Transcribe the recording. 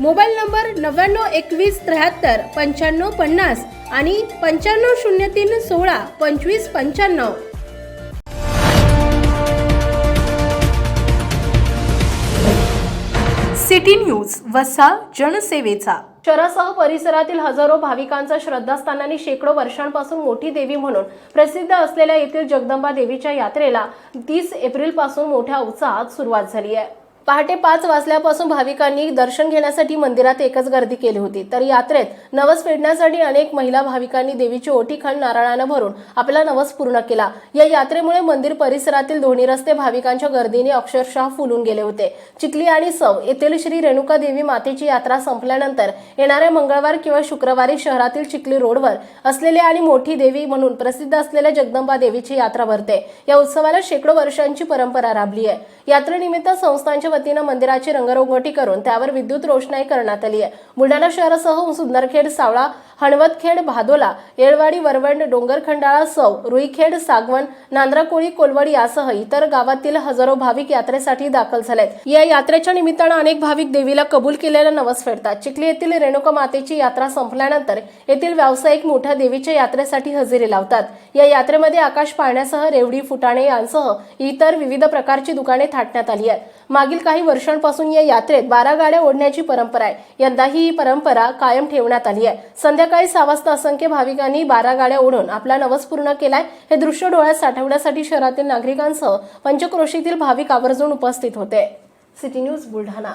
Mobile number नव्याण्णव एकवीस त्र्याहत्तर पंच्याण्णव पन्नास आणि पंच्याण्णव शून्य तीन सोळा पंचवीस पंच्याण्णव. सिटी न्यूज वसा जनसेवेचा. शहरासह परिसरातील हजारो भाविकांचा श्रद्धास्थानांनी शेकडो वर्षांपासून मोठी देवी म्हणून प्रसिद्ध असलेल्या येथील जगदंबा देवीच्या यात्रेला तीस एप्रिलपासून मोठ्या उत्साहात सुरुवात झाली आहे. पहाटे पाच वाजल्यापासून भाविकांनी दर्शन घेण्यासाठी मंदिरात एकच गर्दी केली होती. तर यात्रेत नवस फेडण्यासाठी अनेक महिला भाविकांनी देवीची ओटी खण नारळानं भरून आपला नवस पूर्ण केला. या यात्रेमुळे मंदिर परिसरातील दोन्ही रस्ते भाविकांच्या गर्दीने अक्षरशः फुलून गेले होते. चिखली आणि सव येथील श्री रेणुका देवी मातेची यात्रा संपल्यानंतर येणाऱ्या मंगळवार किंवा शुक्रवारी शहरातील चिखली रोडवर असलेले आणि मोठी देवी म्हणून प्रसिद्ध असलेल्या जगदंबा देवीची यात्रा भरते. या उत्सवाला शेकडो वर्षांची परंपरा राबली आहे. यात्रेनिमित्त संस्थांच्या वतीनं मंदिराची रंगरोगटी करून त्यावर विद्युत रोषणाई करण्यात आली आहे बुलढाणा शहरासह सुंदरखेड सावळा हणवतखेड भादोला येळवाडी वरवंड डोंगरखंडाळा सौ रुईखेड सागवण नांद्राकोळी कोलवडी यासह इतर गावातील हजारो भाविक यात्रेसाठी दाखल झालेत. या यात्रेच्या निमित्तानं अनेक भाविक देवीला कबूल केलेला नवस फेडतात. चिखली येथील रेणुका मातेची यात्रा संपल्यानंतर येथील व्यावसायिक मोठ्या देवीच्या यात्रेसाठी हजेरी लावतात. या यात्रेमध्ये आकाश पाळण्यासह रेवडी फुटाणे यांसह इतर विविध प्रकारची दुकाने थाटण्यात आली आहेत. मागील काही वर्षांपासून या यात्रेत बारा गाड्या ओढण्याची परंपरा आहे. यंदाही ही परंपरा कायम ठेवण्यात आली आहे. संध्याकाळी सहा वाजता असंख्य भाविकांनी बारा गाड्या ओढून आपला नवस पूर्ण केलाय. हे दृश्य डोळ्यात साठवण्यासाठी शहरातील नागरिकांसह पंचक्रोशीतील भाविक आवर्जून उपस्थित होते. City news Buldhana.